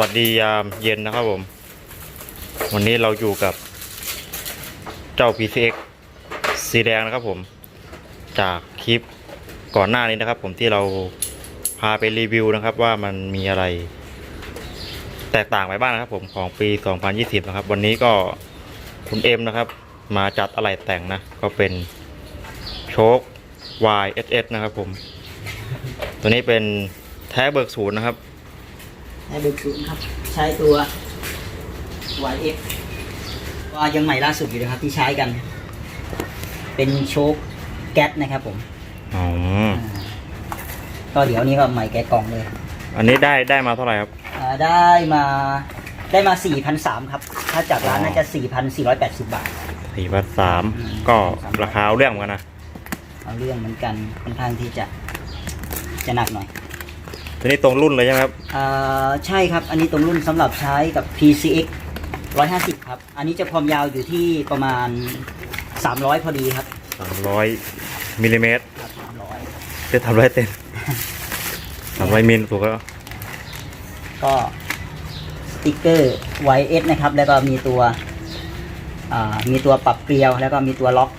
วัสดียามเย็นนะครับผม วันนี้เราอยู่กับเจ้า PCX สีแดงนะครับผม จากคลิปก่อนหน้านี้นะครับ ผมที่เราพาไปรีวิวนะครับ ว่ามันมีอะไร แตกต่างไปบ้างนะครับ ผมของปี 2020 นะครับ วันนี้ก็คุณเอ็มนะครับ มาจัดอะไรแต่งนะ ก็เป็นโชค YSS นะครับผม ตัวนี้เป็นแท้เบิกศูนย์นะครับ ให้เบอร์ศูนย์ครับ ใช้ตัว YF ก็ยังใหม่ล่าสุดอยู่นะครับที่ใช้กัน เป็นโชคแก๊สนะครับผมอ๋ออ่าก็เดี๋ยวนี้ก็ใหม่แกะกล่องเลยอันนี้ได้ได้มาเท่าไหร่ครับ อ่าได้มาได้มา 4,300 ครับ ถ้าจากร้านอ๋อน่าจะ 4,480 บาท สี่พันสามอืมก็ราคาเอาเรื่องเหมือนกันนะ เอาเรื่องเหมือนกันค่อนข้างที่จะจะหนักหน่อย ตัวนี้ตรงรุ่นเลยใช่ไหมครับ อ่าใช่ครับ อันนี้ตรงรุ่นสำหรับใช้กับ PCX 150 ครับ อันนี้จะความยาวอยู่ที่ประมาณ 300 พอดีครับสามร้อยมิลลิเมตรครับ300จะทำร้อยเต็มสามร้อยมิลถูกแล้วก็สติกเกอร์ YS นะครับ แล้วก็มีตัวอ่ามีตัวปรับเกลียว แล้วก็มีตัวล็อก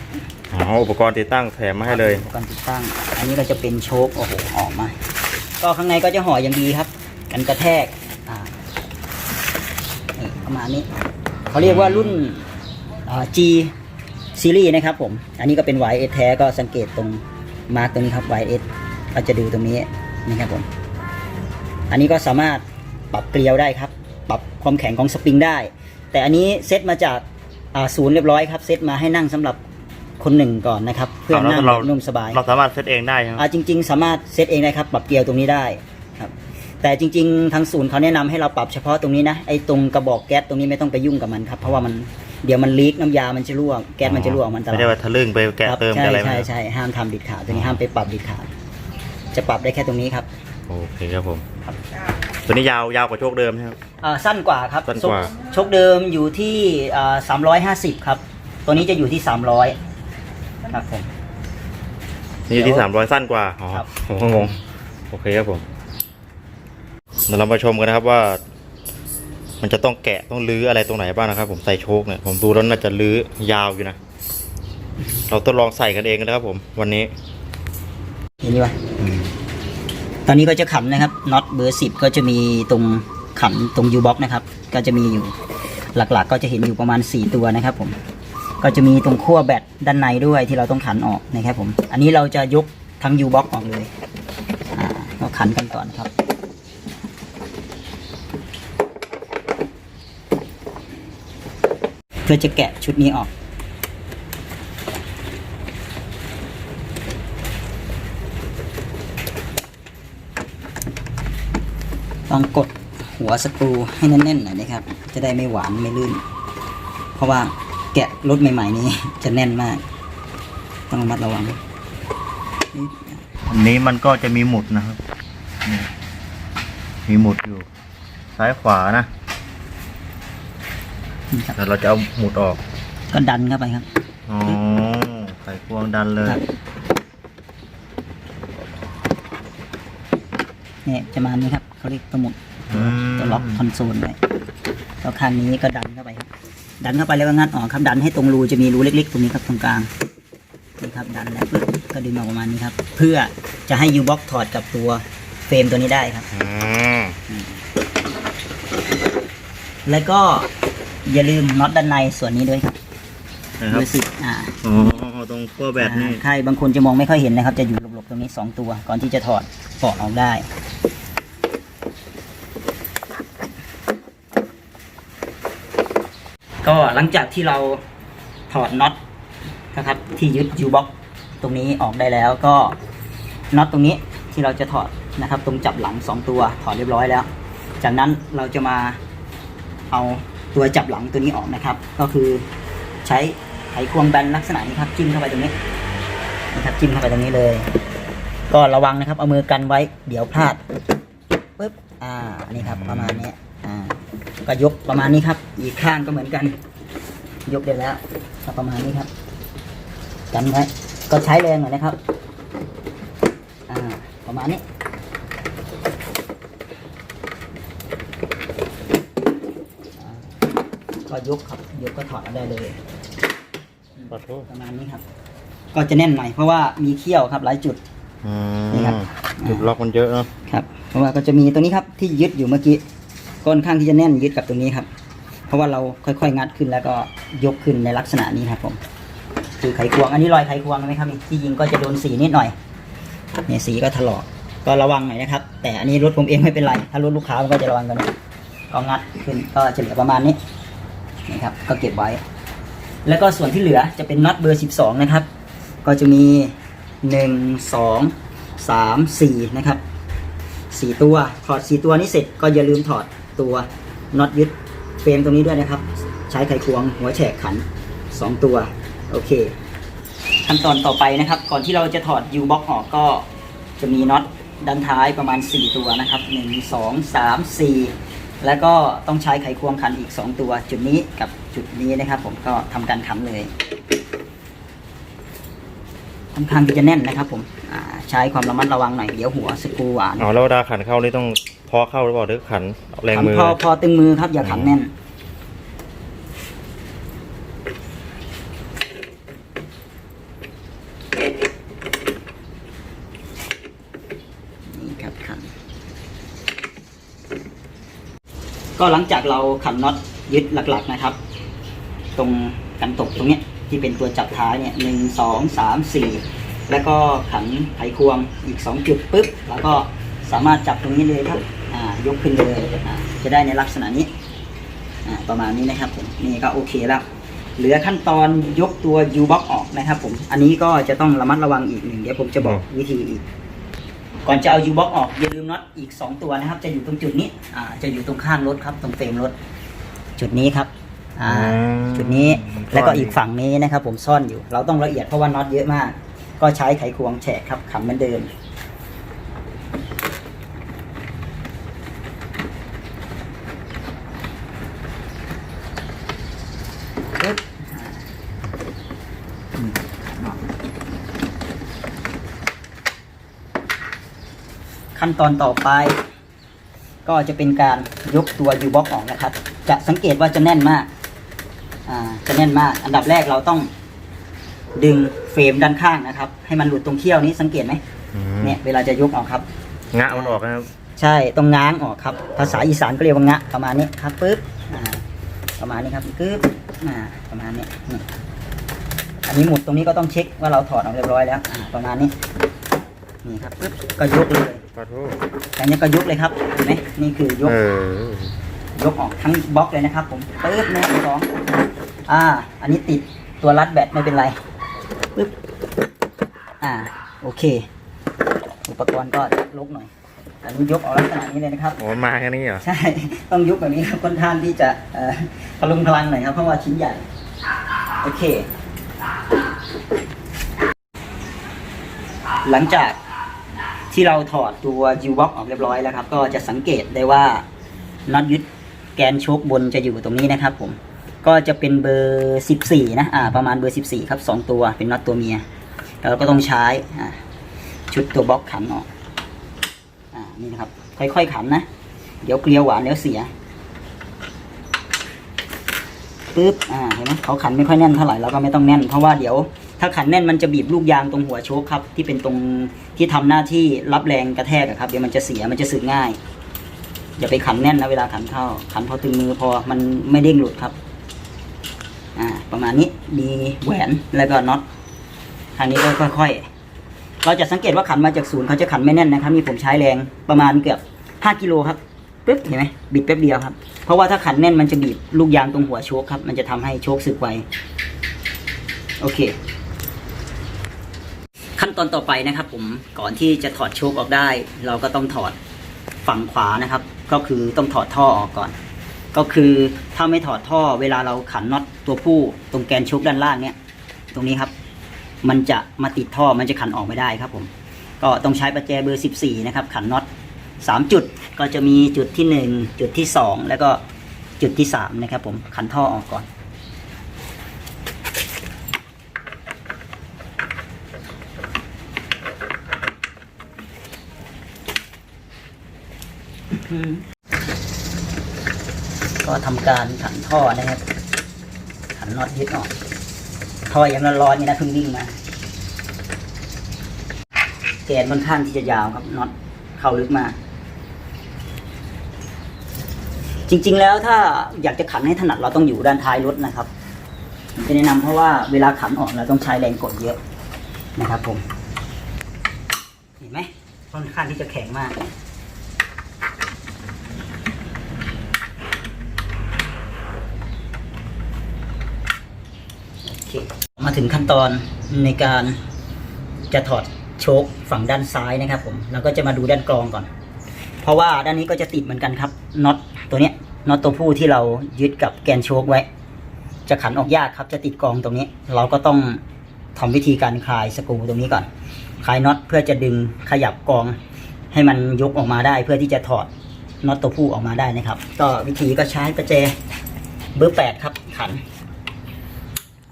อ๋อ อุปกรณ์ติดตั้งแถมมาให้เลย อุปกรณ์ติดตั้ง อันนี้ก็จะเป็นโชคโอ้โหออกมา ก็ข้างในก็จะห่ออย่างดีครับ กันกระแทกอ่านี่ประมาณนี้เขาเรียกว่ารุ่นอ G ซีรีส์นะครับผม อันนี้ก็เป็น YS แท้ก็สังเกตตรงมาร์กตรงนี้ครับ YS ก็จะดูตรงนี้นะครับผม อันนี้ก็สามารถปรับเกลียวได้ครับ ปรับความแข็งของสปริงได้ แต่อันนี้เซตมาจากศูนย์เรียบร้อยครับ เซตมาให้นั่งสำหรับ คนหนึ่งก่อนนะครับ เพื่อเอาแล้วนั่งเราแบบนุ่มสบายเราสามารถเซตเองได้ใช่ไหมอ่าจริง ๆ สามารถเซตเองได้ครับปรับเกลียวตรงนี้ได้ครับ แต่จริง ๆ ทางศูนย์เขาแนะนำให้เราปรับเฉพาะตรงนี้นะไอ้ตรงกระบอกแก๊สตรงนี้ไม่ต้องไปยุ่งกับมันครับเพราะว่ามันเดี๋ยวมันลีกน้ำยา มันจะรั่วแก๊สมันจะรั่วออกมันตลอไม่ดได้ว่าทะลึ่งไปแกะครับเติมใช่อะไรใช่ไม่ใช่ห้ามทำดิดขาดตัวนี้ห้ามไปปรับดิดขาดจะปรับได้แค่ตรงนี้ครับโอเคครับผมตัวนี้ยาวยาวกว่าโชคเดิมใช่ไหมครับอ่าสั้นกว่าครับสั้นกว่าชชกเดิมอยู่ที่สามร้อยห้าสิบครับ ตัวนี้จะอยู่ที่สามร้อย ครับผม นี่อยู่ที่เดี๋ยวสามร้อยสั้นกว่า อ๋อครับ ผมก็งง โอเคครับผมเดี๋ยวเรามาชมกันนะครับว่า มันจะต้องแกะต้องลื้ออะไรตรงไหนบ้างนะครับ ผมใส่โชคเนี่ยผมดูแล้วน่าจะลื้อยาวอยู่นะ เราทดลองใส่กันเองนะครับ ผม วันนี้เห็นไหมวะตอนนี้ก็จะขันนะครับน็อตเบอร์สิบก็จะมีตรงขันตรงยูบ็อกนะครับ ก็จะมีอยู่หลักๆ ก็จะเห็นอยู่ประมาณ 4 ตัวนะครับผม ก็จะมีตรงขั้วแบตด้านในด้วยที่เราต้องขันออกนะครับผม อันนี้เราจะยกทั้งยูบ็อกออกเลยอ่าก็ขันกันก่อนครับ เพื่อจะแกะชุดนี้ออกต้องกดหัวสกรูให้แน่นๆหน่อยนะครับ จะได้ไม่หวานไม่ลื่น เพราะว่า แกะรถใหม่ๆนี้ จะแน่นมาก ต้องระมัดระวังอันนี้มันก็จะมีหมุดนะครับนี่มีหมุดอยู่ ซ้ายขวานะนี่ครับแต่เราจะเอาหมุดออก ก็ดันเข้าไปครับ อ๋อใส่พวงดันเลยครับเนี่ยจะมานี้ครับเขาเรียกตัวหมุดอืมตัวล็อกคอนโซลไว้แล้วข้างนี้ก็ดันเข้าไปครับ ดันเข้าไปแล้วก็งัดออกครับดันให้ตรงรูจะมีรูเล็ก ๆ ตรงนี้ครับตรงกลางนี่ครับดันแล้วปึ๊บก็ดึงออกประมาณนี้ครับ เพื่อจะให้ยูบ็อกถอดกับตัวเฟรมตัวนี้ได้ครับ อืมแล้วก็อย่าลืมน็อตด้านในส่วนนี้ด้วยครับนะครัดูบสิอ่าอ๋อตรงขั้วแบตนี่ อ่าใครบางคนจะมองไม่ค่อยเห็นนะครับ จะอยู่หลบๆตรงนี้สองตัว ก่อนที่จะถอดปอกออกได้ ก็หลังจากที่เราถอดน็อตนะครับที่ยึดยูบ็อกตรงนี้ออกได้แล้วก็น็อตตรงนี้ที่เราจะถอดนะครับ ตรงจับหลังสองตัวถอดเรียบร้อยแล้ว จากนั้นเราจะมาเอาตัวจับหลังตัวนี้ออกนะครับ ก็คือใช้ไขควงแบนลักษณะนี้ครับจิ้มเข้าไปตรงนี้นะครับจิ้มเข้าไปตรงนี้เลย ก็ระวังนะครับเอามือกันไว้เดี๋ยวพลาดปึ๊บอ่านี่ครับประมาณนี้ อ่าก็ยกประมาณนี้ครับ อีกข้างก็เหมือนกัน ยกได้แล้วก็ประมาณนี้ครับกันไว้ก็ใช้แรงหน่อยนะครับ อ่า ประมาณนี้ก็ยกครับยกก็ถอดเอาได้เลยขอโทษประมาณนี้ครับ ก็จะแน่นหน่อยเพราะว่ามีเขี้ยวครับหลายจุดอืนี่ครับมจุดล็อกมันเยอะเนอะครับ เพราะว่าก็จะมีตัวนี้ครับที่ยึดอยู่เมื่อกี้ ก้นข้างที่จะแน่นยึดกับตรงนี้ครับ เพราะว่าเราค่อยๆ งัดขึ้นแล้วก็ยกขึ้นในลักษณะนี้ครับผม คือไขควง อันนี้รอยไขควงไหมครับที่ยิงก็จะโดนสีนิดหน่อยเนี่ยสีก็ถลอก ก็ระวังหน่อยนะครับ แต่อันนี้รถผมเองไม่เป็นไร ถ้ารถลูกค้ามันก็จะระวังกันก็งัดขึ้นก็จะเหลือประมาณนี้นี่ครับ ก็เก็บไว้ แล้วก็ส่วนที่เหลือจะเป็นน็อตเบอร์ 12 นะครับ ก็จะมี 1 2 3 4 นะครับ 4 ตัว ถอด 4 ตัวนี้เสร็จก็อย่าลืมถอด ตัวน็อตยึดเฟรมตรงนี้ด้วยนะครับ ใช้ไขควงหัวแฉกขัน 2 ตัว โอเค ขั้นตอนต่อไปนะครับ ก่อนที่เราจะถอด U box ออกก็จะมีน็อตด้านท้ายประมาณ 4 ตัวนะครับ 1 2 3 4 แล้วก็ต้องใช้ไขควงขันอีก 2 ตัว จุดนี้กับจุดนี้นะครับ ผมก็ทำการขันเลยค่อนข้างที่จะแน่นนะครับผม อ่าใช้ความระมัดระวังหน่อยเดี๋ยวหัวสกรูหวานอ๋อแล้วเวลาขันเข้านี่ต้องพอเข้าหรือเปล่าหรือขันเอาแรงขันมือ พอพอตึงมือครับอย่าขันแน่น นี่ครับขัน ก็หลังจากเราขันน็อตยึดหลักๆนะครับ ตรงกันตกตรงเนี้ยที่เป็นตัวจับท้ายเนี่ยหนึ่งสองสามสี่ แล้วก็ขันไขควงอีกสองจุดปุ๊บแล้วก็สามารถจับตรงนี้เลยครับอ่ายกขึ้นเลยอ่าจะได้ในลักษณะนี้อ่าประมาณนี้นะครับผมนี่ก็โอเคแล้ว เหลือขั้นตอนยกตัว U box ออกนะครับผมอันนี้ก็จะต้องระมัดระวังอีกหนึ่งเดี๋ยวผมจะบอกวิธีอีก ก่อนจะเอา U box ออกอย่าลืมน็อตอีก 2 ตัวนะครับ จะอยู่ตรงจุดนี้อ่าจะอยู่ตรงข้างรถครับตรงเฟรมรถ จุดนี้ครับอ่าอืมจุดนี้แล้วก็อีกฝั่งนี้นะครับผมซ่อนอยู่ เราต้องละเอียดเพราะว่าน็อตเยอะมาก ก็ใช้ไขควงแฉกครับขันเหมือนเดิม ขั้นตอนต่อไป ก็จะเป็นการยกตัว U box ออกนะครับ จะสังเกตว่าจะแน่นมากอ่าจะแน่นมาก อันดับแรกเราต้อง ดึงเฟรมด้านข้างนะครับ ให้มันหลุดตรงเขี้ยวนี้สังเกตไหมอืมเนี่ยเวลาจะยกออกครับ งะมันออกนะครับ ใช่ตรงง้างออกครับ ภาษาอีสานก็เรียกว่างะประมาณนี้ครับปึ๊บอ่าประมาณนี้ครับปึ๊บอ่าประมาณนี้นี่อันนี้หมุดตรงนี้ก็ต้องเช็คว่าเราถอดออกเรียบร้อยแล้วอ่าประมาณนี้นี่ครับปึ๊บก็ยกเลยขอโทษอันนี้ก็ยกเลยครับเห็นไหมนี่คือยก เออยกออกทั้งบล็อกเลยนะครับผมปึ๊บหนึ่งสองอ่า อันนี้ติดตัวรัดแบตไม่เป็นไร ปึ๊บอ่าโอเค อุปกรณ์ก็ลกหน่อยอันนี้ยกออกลักษณะนี้เลยนะครับโอ้มันมาแค่นี้เหรอใช่ ต้องยุบแบบนี้ครับค่อนข้างที่จะเอ่อพลุงพลังหน่อยครับเพราะว่าชิ้นใหญ่โอเค หลังจากที่เราถอดตัว U box ออกเรียบร้อยแล้วครับ ก็จะสังเกตได้ว่าน็อตยึดแกนโชคบนจะอยู่ตรงนี้นะครับผม ก็จะเป็นเบอร์ 14 นะอ่าประมาณเบอร์ 14 ครับ 2 ตัวเป็นน็อตตัวเมียแล้วเราก็ต้องใช้อ่าชุดตัวบล็อกขันออกอ่านี่นะครับ ค่อยๆขันนะ เดี๋ยวเกลียวหวานเดี๋ยวเสียปึ๊บอ่าเห็นไหมเขาขันไม่ค่อยแน่นเท่าไหร่เราก็ไม่ต้องแน่น เพราะว่าเดี๋ยวถ้าขันแน่นมันจะบีบลูกยางตรงหัวโชคครับ ที่เป็นตรงที่ทำหน้าที่รับแรงกระแทกครับเดี๋ยวมันจะเสียมันจะสึกง่ายอย่าไปขันแน่นนะเวลาขันเข้า ขันพอตึงมือพอมันไม่เด้งหลุดครับ อ่าประมาณนี้มีแหวนแล้วก็น็อตทางนี้ก็ค่อย ๆ เราจะสังเกตว่าขันมาจากศูนย์เขาจะขันไม่แน่นนะครับนี่ผมใช้แรงประมาณเกือบ5กิโลครับปึ๊บเห็นไหมบิดแป๊บเดียวครับ เพราะว่าถ้าขันแน่นมันจะบีบลูกยางตรงหัวโชคครับ มันจะทำให้โชคสึกไวโอเค ขั้นตอนต่อไปนะครับ ผมก่อนที่จะถอดโชคออกได้ เราก็ต้องถอดฝั่งขวานะครับ ก็คือต้องถอดท่อออกก่อน ก็คือถ้าไม่ถอดท่อเวลาเราขันน็อตตัวผู้ตรงแกนโชคด้านล่างเนี่ย ตรงนี้ครับ มันจะมาติดท่อมันจะขันออกไม่ได้ครับผม ก็ต้องใช้ประแจเบอร์ 14 นะครับ ขันน็อต3 จุดก็จะมีจุดที่ 1 จุดที่ 2 แล้วก็จุดที่ 3 นะครับผมขันท่อออกก่อน ก็ทำการขันท่อนะครับขันน็อตยึดออกท่อยังร้อนๆนี่นะเพิ่งวิ่งมาแกนค่อนข้างที่จะยาวครับน็อตเข้าลึกมากจริง ๆ แล้วถ้าอยากจะขันให้ถนัดเราต้องอยู่ด้านท้ายรถนะครับผมจะแนะนำเพราะว่าเวลาขันออกเราต้องใช้แรงกดเยอะนะครับผม เห็นไหมค่อนข้างที่จะแข็งมาก โอเค มาถึงขั้นตอนในการจะถอดโชคฝั่งด้านซ้ายนะครับ ผมเราก็จะมาดูด้านกรองก่อน เพราะว่าด้านนี้ก็จะติดเหมือนกันครับน็อตตัวเนี้ยน็อตตัวผู้ที่เรายึดกับแกนโชคไว้ จะขันออกยากครับ จะติดกรองตรงนี้ เราก็ต้องทำวิธีการคลายสกรูตรงนี้ก่อนคลายน็อตเพื่อจะดึงขยับกรอง ให้มันยกออกมาได้ เพื่อที่จะถอดน็อตตัวผู้ออกมาได้นะครับ ก็วิธีก็ใช้ประแจเบอร์แปดครับขัน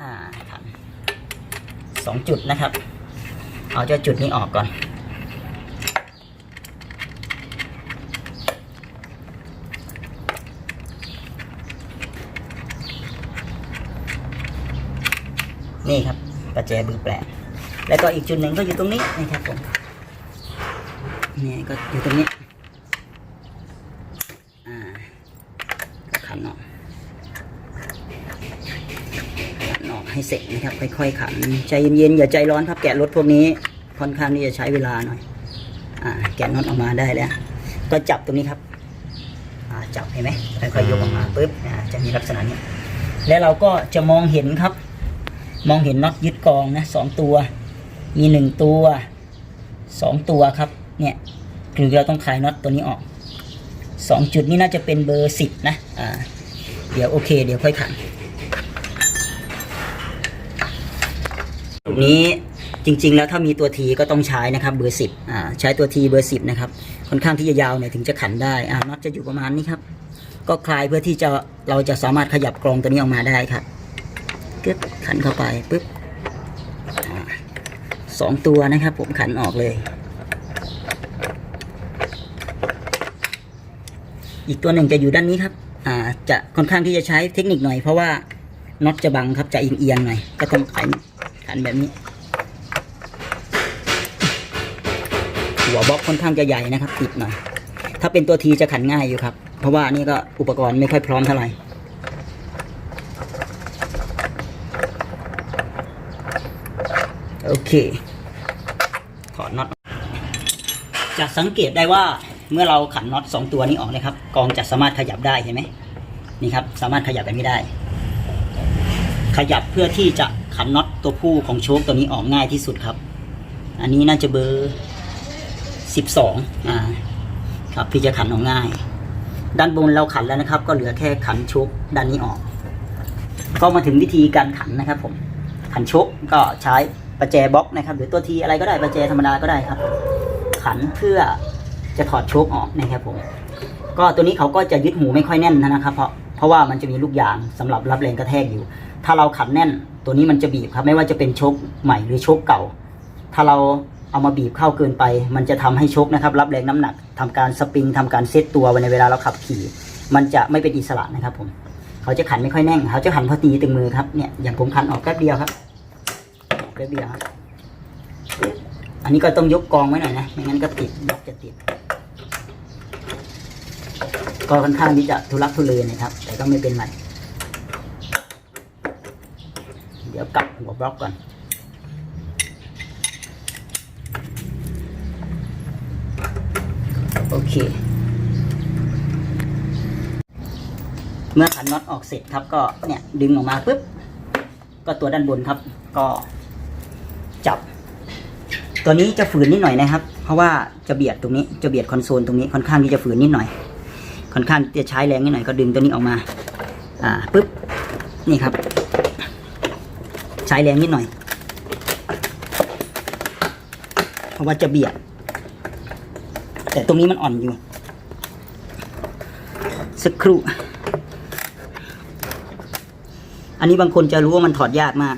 อ่าขัน สองจุดนะครับ เอาเจ้าจุดนี้ออกก่อน นี่ครับประแจเบอแปดแล้วก็อีกจุดหนึ่งก็อยู่ตรงนี้นะครับผมนี่ก็อยู่ตรงนี้ อ่าก็ขันออก ขันออก ให้เสร็จนะครับ ค่อยๆขันใจเย็นๆอย่าใจร้อนครับแกะรถพวกนี้ค่อนข้างที่จะใช้เวลาหน่อย อ่า แกะน็อตออกมาได้แล้ว ก็จับตรงนี้ครับ อ่า จับเห็นไหมค่อยๆยกออกมาปุ๊บอ่าจะมีลักษณะนี้แล้วเราก็จะมองเห็นครับ มองเห็นน็อตยึดกองนะสองตัว มีหนึ่งตัวสองตัวครับ เนี่ยคือเราต้องคลายน็อตตัวนี้ออกสองจุดนี้น่าจะเป็นเบอร์สิบนะ อ่า เดี๋ยวโอเค เดี๋ยวค่อยขัน จุด นี้จริง ๆ แล้วถ้ามีตัวทีก็ต้องใช้นะครับเบอร์สิบใช้ตัวทีเบอร์สิบนะครับค่อนข้างที่จะยาวหน่อยถึงจะขันได้อ่าน็อตจะอยู่ประมาณนี้ครับ ก็คลายเพื่อที่จะเราจะสามารถขยับกรองตัวนี้ออกมาได้ครับกึ๊บขันเข้าไปปุ๊บสองตัวนะครับ ผมขันออกเลย อีกตัวหนึ่งจะอยู่ด้านนี้ครับ อ่าจะค่อนข้างที่จะใช้เทคนิคหน่อยเพราะว่าน็อตจะบังครับจะเอียงๆหน่อยก็ต้องขัน นแบบนี้ หัวบล็อกค่อนข้างจะใหญ่นะครับ ติดหน่อย ถ้าเป็นตัวทีจะขันง่ายอยู่ครับ เพราะว่านี่ก็อุปกรณ์ไม่ค่อยพร้อมเท่าไหร่โอเค ถอดน็อตจะสังเกตได้ว่าเมื่อเราขันน็อตสองตัวนี้ออกนะครับ กองจะสามารถขยับได้เห็นไหมนี่ครับ สามารถขยับแบบนี้ได้ ขยับเพื่อที่จะ ขันน็อตตัวผู้ของโชคตัวนี้ออกง่ายที่สุดครับ อันนี้น่าจะเบอร์สิบสองอ่าครับที่จะขันออกง่าย ด้านบนเราขันแล้วนะครับ ก็เหลือแค่ขันโชคด้านนี้ออก ก็มาถึงวิธีการขันนะครับ ผม ขันโชคก็ใช้ประแจบล็อกนะครับ หรือตัวทีอะไรก็ได้ประแจธรรมดาก็ได้ครับ ขันเพื่อจะถอดโชคออกนะครับผม ก็ตัวนี้เขาก็จะยึดหูไม่ค่อยแน่นนะครับ เพราะเพราะว่ามันจะมีลูกยางสำหรับรับแรงกระแทกอยู่ ถ้าเราขันแน่น ตัวนี้มันจะบีบครับ ไม่ว่าจะเป็นชคใหม่หรือชคเก่า ถ้าเราเอามาบีบเข้าเกินไป มันจะทำให้ชคนะครับ รับแรงน้ำหนักทำการสปริงทำการเซตตัวในเวลาเราขับขี่ มันจะไม่เป็นอิสระนะครับผมเขาจะขันไม่ค่อยแน่นเขาจะขันพอตีตึงมือครับเนี่ยอย่างผมขันออกแป๊บเดียวครับแป๊บเดียวครับอันนี้ก็ต้องยกกองไว้หน่อยนะไม่งั้นก็ติดบล็อกจะติด ก็ค่อนข้างที่จะทุลักทุเลนะครับ แต่ก็ไม่เป็นไร เดี๋ยวกลับหัวบล็อกก่อนโอเค เมื่อขันน็อตออกเสร็จครับก็เนี่ยดึงออกมาปุ๊บก็ตัวด้านบนครับ ก็จับ ตัวนี้จะฝืนนิดหน่อยนะครับ เพราะว่าจะเบียดตรงนี้จะเบียดคอนโซลตรงนี้ค่อนข้างที่จะฝืนนิดหน่อย ค่อนข้างจะใช้แรงนิดหน่อยก็ดึงตัวนี้ออกมา อ่าปุ๊บนี่ครับ ใช้แรงนิดหน่อย เพราะว่าจะเบียด แต่ตรงนี้มันอ่อนอยู่ สักครู่ อันนี้บางคนจะรู้ว่ามันถอดยากมาก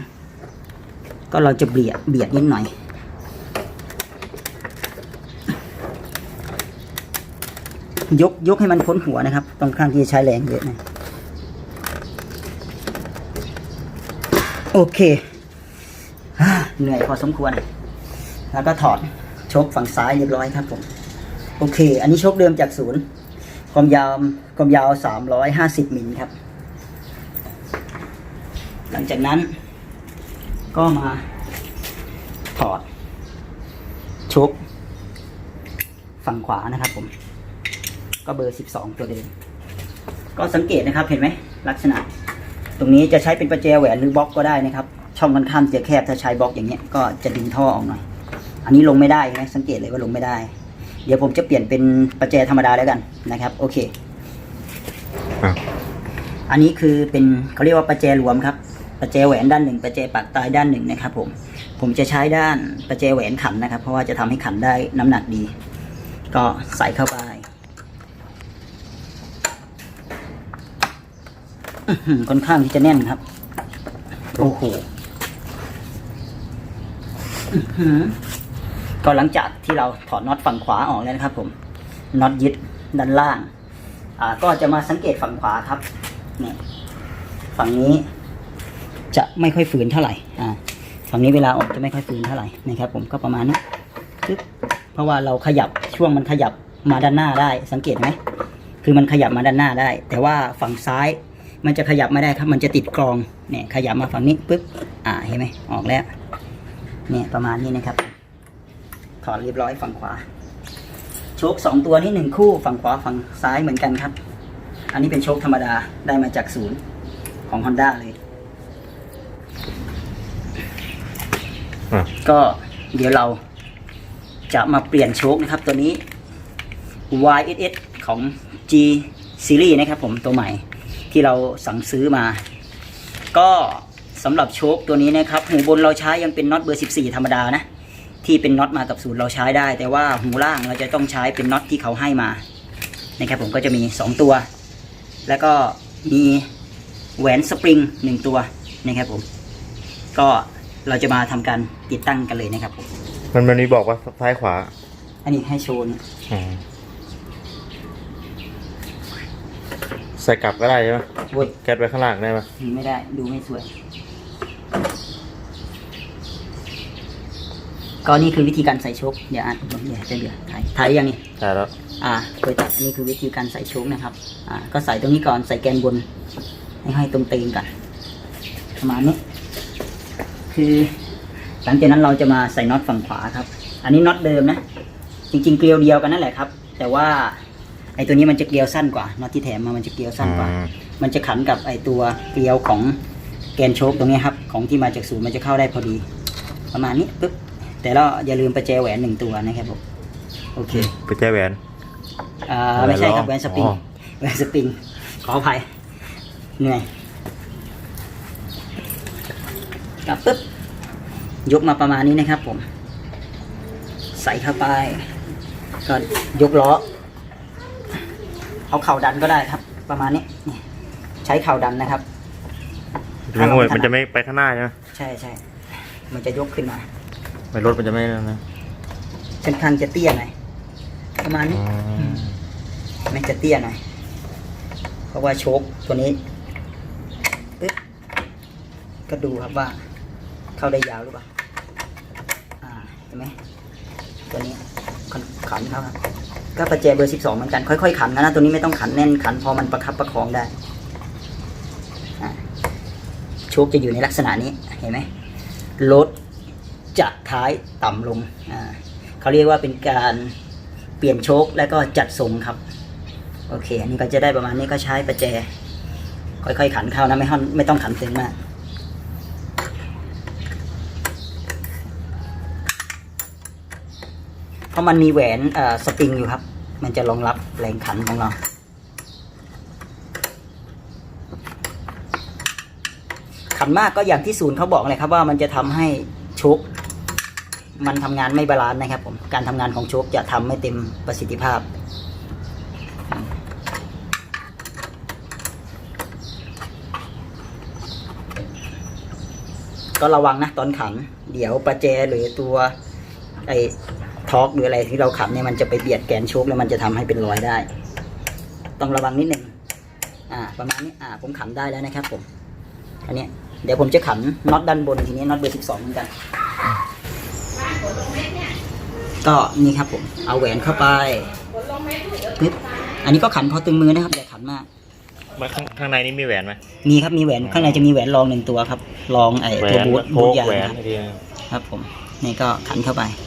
ก็เราจะเบียดเบียดนิดหน่อยยกยกให้มันพ้นหัวนะครับ ตรงข้างที่ใช้แรงเยอะหนะ โอเค เหนื่อยพอสมควร แล้วก็ถอดชคฝั่งซ้ายเรียบร้อยครับผม โอเค อันนี้ชคเดิมจากศูนย์ ความยาวความยาว350มิลครับ หลังจากนั้นก็มาถอดชคฝั่งขวานะครับผม ก็เบอร์12ตัวเดิม ก็สังเกตนะครับเห็นไหมลักษณะ ตรงนี้จะใช้เป็นประแจแหวนหรือบล็อกก็ได้นะครับ ช่องค่อนข้างจะแคบถ้าใช้บล็อกอย่างเงี้ยก็จะดึงท่อออกหน่อย อันนี้ลงไม่ได้นะสังเกตเลยว่าลงไม่ได้ เดี๋ยวผมจะเปลี่ยนเป็นประแจธรรมดาแล้วกันนะครับ โอเคอะอันนี้คือเป็นเขาเรียกว่าประแจรวมครับประแจแหวนด้านหนึ่งประแจปากตายด้านหนึ่งนะครับ ผม ผมจะใช้ด้านประแจแหวนขันนะครับ เพราะว่าจะทำให้ขันได้น้ำหนักดี ก็ใส่เข้าไปอื้อหือ ค่อนข้างที่จะแน่นครับ โอ้โหอื้อหือก็หลังจากที่เราถอดน็อตฝั่งขวาออกแล้วนะครับ ผมน็อตยึดด้านล่าง อ่า ก็จะมาสังเกตฝั่งขวาครับนี่ฝั่งนี้ จะไม่ค่อยฝืนเท่าไหร่ อ่า ฝั่งนี้เวลาออกจะไม่ค่อยฝืนเท่าไหร่นะครับ ผมก็ประมาณนี้ปึ๊บเพราะว่าเราขยับช่วงมันขยับมาด้านหน้าได้ สังเกตไหมคือมันขยับมาด้านหน้าได้ แต่ว่าฝั่งซ้าย มันจะขยับไม่ได้ครับ มันจะติดกรองเนี่ยขยับมาฝั่งนี้ปึ๊บอ่าเห็นไหมออกแล้วเนี่ยประมาณนี้นะครับ ถอดเรียบร้อยฝั่งขวาโชคสองตัวนี้หนึ่งคู่ฝั่งขวาฝั่งซ้ายเหมือนกันครับ อันนี้เป็นโชคธรรมดาได้มาจากศูนย์ของ Honda เลยอะก็เดี๋ยวเราจะมาเปลี่ยนโชคนะครับตัวนี้ YSS ของ G Series นะครับผมตัวใหม่ ที่เราสั่งซื้อมา ก็สำหรับโชคตัวนี้นะครับหูบนเราใช้ยังเป็นน็อตเบอร์ 14 ธรรมดานะ ที่เป็นน็อตมากับศูนย์เราใช้ได้ แต่ว่าหูล่างเราจะต้องใช้เป็นน็อตที่เขาให้มานะครับผมก็จะมี 2 ตัว แล้วก็มีแหวนสปริง 1 ตัวนะครับผมก็เราจะมาทำการติดตั้งกันเลยนะครับผมมันมันมีบอกว่าซ้ายขวา อันนี้ให้โชว์เนี่ย อ๋อ ใส่กลับก็ได้ใช่ไหมโว้ยแก๊สไว้ข้างล่างได้ไหมไม่ได้ดูไม่สวย ก็นี่คือวิธีการใส่โชคเดี๋ยวอ่านเดี๋ยวจะเดี๋ยวถ่ายถ่ายยังนี่ ใช่แล้ว อ่าโดยตัดอันนี้คือวิธีการใส่โชคนะครับ อ่า ก็ใส่ตรงนี้ก่อนใส่แกนบน ให้ให้ตรงเตงกันประมาณนี้ คือหลังจากนั้นเราจะมาใส่น็อตฝั่งขวาครับ อันนี้น็อตเดิมนะ จริง ๆ เกลียวเดียวกันนั่นแหละครับ แต่ว่า ไอ้ตัวนี้มันจะเกลียวสั้นกว่าน็อตที่แถมมามันจะเกลียวสั้นกว่าอืมมันจะขันกับไอตัวเกลียวของแกนโชคตรงนี้ครับของที่มาจากศูนย์มันจะเข้าได้พอดี ประมาณนี้ปึ๊บแต่เราอย่าลืมประแจแหวนหนึ่งตัวนะครับผมโอเคไปแจ้แหวนอ่าอะไรไม่ใช่ครับหรอแหวนสปริงอ๋อแหวนสปริงขออภัยเหนื่อยกลับปึ๊บยกมาประมาณนี้นะครับผม ใส่เข้าไปก็ยกล้อ เอาเข่าดันก็ได้ครับ ประมาณนี้นี่ใช้เข่าดันนะครับจะไม่งวยมันจะไม่ไปข้างหน้าใช่ไหมใช่ใช่มันจะยกขึ้นมาไม่รถมันจะไม่นั่นนะค่อนข้างจะเตี้ยหน่อยประมาณนี้อ๋อไม่จะเตี้ยหน่อยเพราะว่าโชคตัวนี้ปึ๊บก็ดูครับว่า เข้าได้ยาวหรือเปล่าอ่าเห็นไหมตัวนี้ขันขันเขาครับ ก็ประแจเบอร์สิบสองเหมือนกันค่อยๆขันนะนะตัวนี้ไม่ต้องขันแน่นขันพอมันประคับประคองได้โชคจะอยู่ในลักษณะนี้เห็นไหมรถจะท้ายต่ำลงเขาเรียกว่าเป็นการเปลี่ยนโชคแล้วก็จัดทรงครับ โอเค อันนี้ก็จะได้ประมาณนี้ก็ใช้ประแจ ค่อยๆขันเข้านะไม่ต้องไม่ต้องขันตึงมาก เพ ราะมันมีแหวนสปริงอยู่ครับ มันจะรองรับแรงขันของเรา ขันมากก็อย่างที่ศูนย์เขาบอกเลยครับว่ามันจะทำให้โชคมันทำงานไม่บาลานซ์นะครับผม การทำงานของโชคจะทำไม่เต็มประสิทธิภาพ ก็ระวังนะตอนขัน เดี๋ยวประแจหรือตัวไอ ทอกหรืออะไรที่เราขับเนี่ยมันจะไปเบียดแกนโชคแล้วมันจะทำให้เป็นรอยได้ ต้องระวังนิดนึงอ่า ประมาณนี้อ่า ผมขันได้แล้วนะครับ ผมอันเนี้ยเดี๋ยวผมจะขันน็อตด้านบนทีนี้น็อตเบอร์สิบสองเหมือนกัน ก็นี่ครับ ผม เอาแหวนเข้าไปปึ๊บอันนี้ก็ขันพอตึงมือนะครับอย่าขันมากมาข้างข้างในนี้มีแหวนไหมมีครับมีแหวนข้างในจะมีแหวนรองหนึ่งตัวครับรองไอ้แหวตัวนบูทโพบูทกยางแหวนครับให้ดีนะครับผมนี่ก็ขันเข้าไปปึ๊บ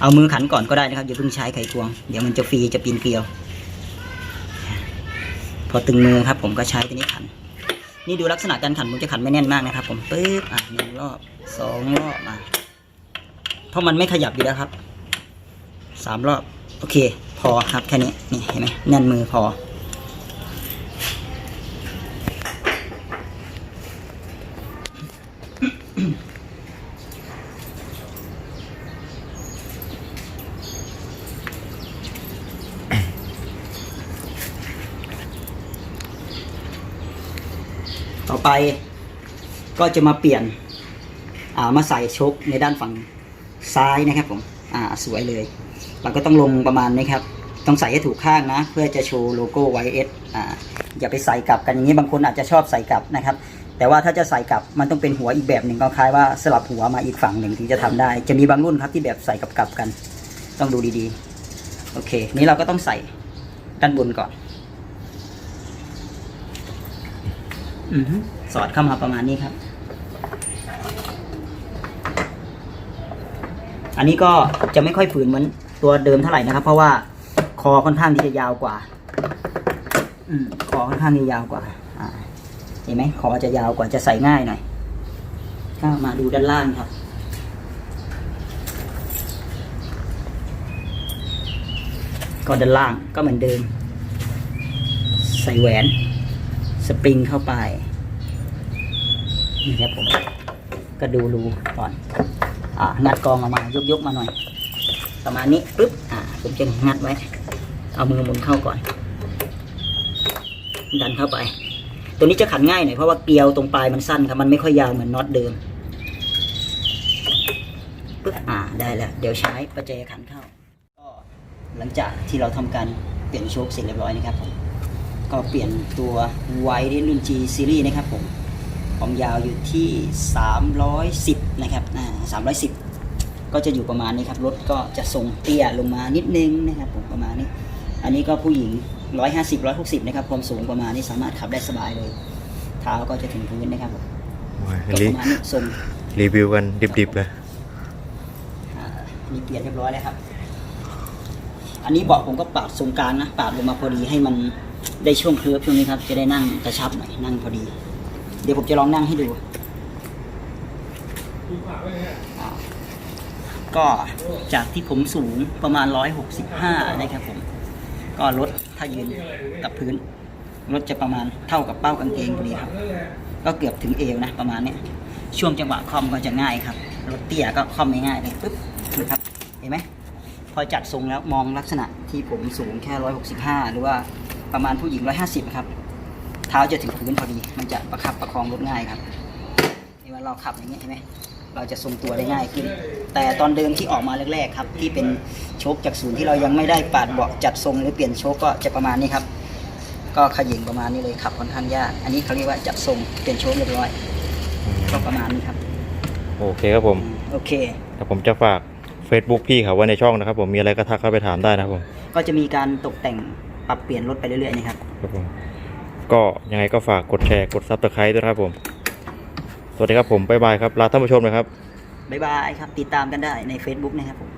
เอามือขันก่อนก็ได้นะครับอย่าเพิ่งใช้ไขควง เดี๋ยวมันจะฟรีจะปีนเกลียว พอตึงมือครับ ผมก็ใช้ตัวนี้ขัน นี่ดูลักษณะการขันผมจะขันไม่แน่นมากนะครับ ผมปึ๊บอะหนึ่งรอบสองรอบอะเพราะมันไม่ขยับอยู่แล้วครับสามรอบ โอเค พอครับแค่นี้นี่เห็นไหมแน่นมือพอ ไปก็จะมาเปลี่ยนามาใส่ชกในด้านฝั่งซ้ายนะครับผมอ่าสวยเลย เราก็ต้องลงประมาณนี้ครับ ต้องใส่ให้ถูกข้างนะ เพื่อจะโชว์โลโก้ YS อ่าอย่าไปใส่กลับกันอย่างนี้บางคนอาจจะชอบใส่กลับนะครับ แต่ว่าถ้าจะใส่กลับมันต้องเป็นหัวอีกแบบหนึ่งก็คล้ายว่าสลับหัวมาอีกฝั่งหนึ่งถึงจะทำได้ จะมีบางรุ่นครับที่แบบใส่กลับกลับกัน ต้องดูดีๆ โอเค นี้เราก็ต้องใส่ด้านบนก่อน อือฮึ สอดเข้ามาประมาณนี้ครับ อันนี้ก็จะไม่ค่อยฝืนเหมือนตัวเดิมเท่าไหร่นะครับ เพราะว่าคอค่อนข้างที่จะยาวกว่าอืคอค่อนข้างที่ยาวกว่าอ่าเห็นไหมคอจะยาวกว่าจะใส่ง่ายหน่อยก็มาดูด้านล่างครับก็ด้านล่างก็เหมือนเดิม ใส่แหวน สปริงเข้าไปนี่ครับผมก็ดูรูก่อนอ่างัดกองออกมายกยกๆมาหน่อย ประมาณนี้ปึ๊บอ่าผมจะงัดไว้ เอามือหมุนเข้าก่อน ดันเข้าไป ตัวนี้จะขันง่ายหน่อยเพราะว่าเกลียวตรงปลายมันสั้นครับมันไม่ค่อยยาวเหมือนน็อตเดิมปึ๊บอ่าได้แล้ว เดี๋ยวใช้ประแจขันเข้าก็หลังจากที่เราทำการเปลี่ยนโชคเสร็จเรียบร้อยนะครับผม ก็เปลี่ยนตัวไวท์รุ่น G Series นะครับผมความยาวอยู่ที่ 310 นะครับอ่า310 ก็จะอยู่ประมาณนี้ครับรถก็จะทรงเตี้ยลงมานิดนึงนะครับผมประมาณนี้ อันนี้ก็ผู้หญิง 150 160 นะครับความสูงประมาณนี้สามารถขับได้สบายเลย เท้าก็จะถึงพื้นนะครับผมโอ้ยก็รีประมาณนี้ทรงรีวิวกันดิบๆเลยอ่านี่เปลี่ยนเรียบร้อยแล้วครับ อันนี้เบาะผมก็ปาดทรงกลางนะปาดลงมาพอดีให้มัน ได้ช่วงเคิร์ฟช่วงนี้ครับ จะได้นั่งกระชับหน่อยนั่งพอดี เดี๋ยวผมจะลองนั่งให้ดูก็จากที่ผมสูงประมาณ 165นะครับผม ก็ลดถ้ายืนกับพื้นรถจะประมาณเท่ากับเป้ากางเกงพอดีครับ ก็เกือบถึงเอวนะประมาณนี้ช่วงจังหวะคอมก็จะง่ายครับรถเตี้ยก็คอมง่ายๆเลยปึ๊บนะครับเห็นไหมพอจัดทรงแล้วมองลักษณะที่ผมสูงแค่ 165 หรือว่า ประมาณผู้หญิง 150ครับ เท้าจะถึงพื้นพอดี มันจะประคับประคองรถง่ายครับเห็นว่าเราขับอย่างนี้ยเห็นไหมเราจะทรงตัวได้ง่ายขึ้น แต่ตอนเดิมที่ออกมาแรกๆครับ ที่เป็นโชคจากศูนย์ที่เรายังไม่ได้ปาดเบาะจัดทรงหรือเปลี่ยนโชคก็จะประมาณนี้ครับ ก็ขยิงประมาณนี้เลยขับค่อนข้างยาก อันนี้เขาเรียกว่าจัดทรงเปลี่ยนโชคเรียบร้อยก็ประมาณนี้ครับ โอเคครับผม โอเคแต่ผมจะฝาก Facebook พี่เขาไว้ในช่องนะครับผมมีอะไรก็ทักเข้าไปถามได้นะครับผม ก็จะมีการตกแต่ง ปรับเปลี่ยนรถไปเรื่อยๆนะครับครับผมก็ยังไงก็ฝากกดแชร์กดซับสไครต์ด้วยนะครับผม สวัสดีครับผมบ๊ายบายครับลาท่านผู้ชมนะครับ บ๊ายบายครับ ติดตามกันได้ใน Facebook นะครับผม